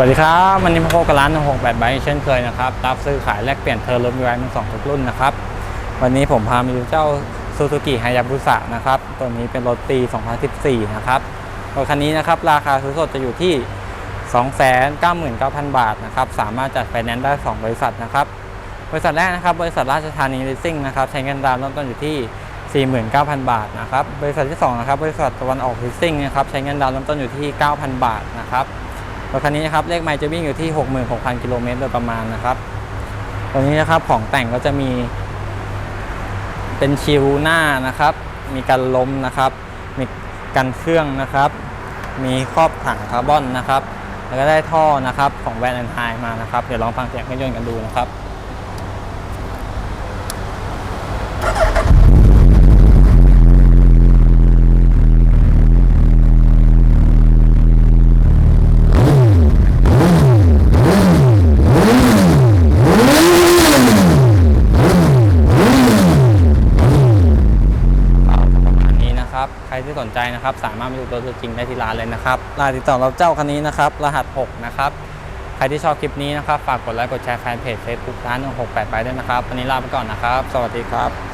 วัสดีครับ วันนี้มาพบกับร้าน168ไบค์เช่นเคยนะครับรับซื้อขายแลกเปลี่ยนเทอร์รถมีไว้ทั้งสองทุกรุ่นนะครับ วันนี้ผมพามาดูเจ้า Suzuki Hayabusa นะครับ ตัวนี้เป็นรถปี 2014 นะครับรถคันนี้นะครับราคาซื้อสดจะอยู่ที่ 299,000 บาทนะครับ สามารถจัดไฟแนนซ์ได้ 2 บริษัทนะครับ บริษัทแรกนะครับ บริษัทราชธานีลิสซิ่งนะครับ ใช้เงินดาวน์เริ่มต้นอยู่ที่ 49,000 บาทนะครับ บริษัทที่2นะครับ บริษัทตะวันออกลิสซิ่งนะครับ ใช้เงินดาวน์เริ่มต้นอยู่ที่ 9,000 บาทนะครับ รถคันนี้นะครับเลขไมล์จะวิ่งอยู่ที่ 66,000 กิโลเมตรโดยประมาณนะครับตัวนี้นะครับของแต่งก็จะมี เป็นชิวหน้านะครับ มีกันล้มนะครับ มีกันเครื่องนะครับ มีครอบถังคาร์บอนนะครับ แล้วก็ได้ท่อนะครับของแวนแอนไฮมานะครับ เดี๋ยวลองฟังเสียงเครื่องยนต์กันดูนะครับ นะครับ ใครที่สนใจนะครับ สามารถมาดูตัวจริงได้ที่ร้านเลยนะครับรานติดต่อเราเจ้าคันนี้นะครับ รหัส 6 นะครับ ใครที่ชอบคลิปนี้นะครับ ฝากกดไลค์ กดแชร์แฟนเพจ Facebook ร้าน 168 ไปด้วยนะครับ วันนี้ลาไปก่อนนะครับ สวัสดีครับ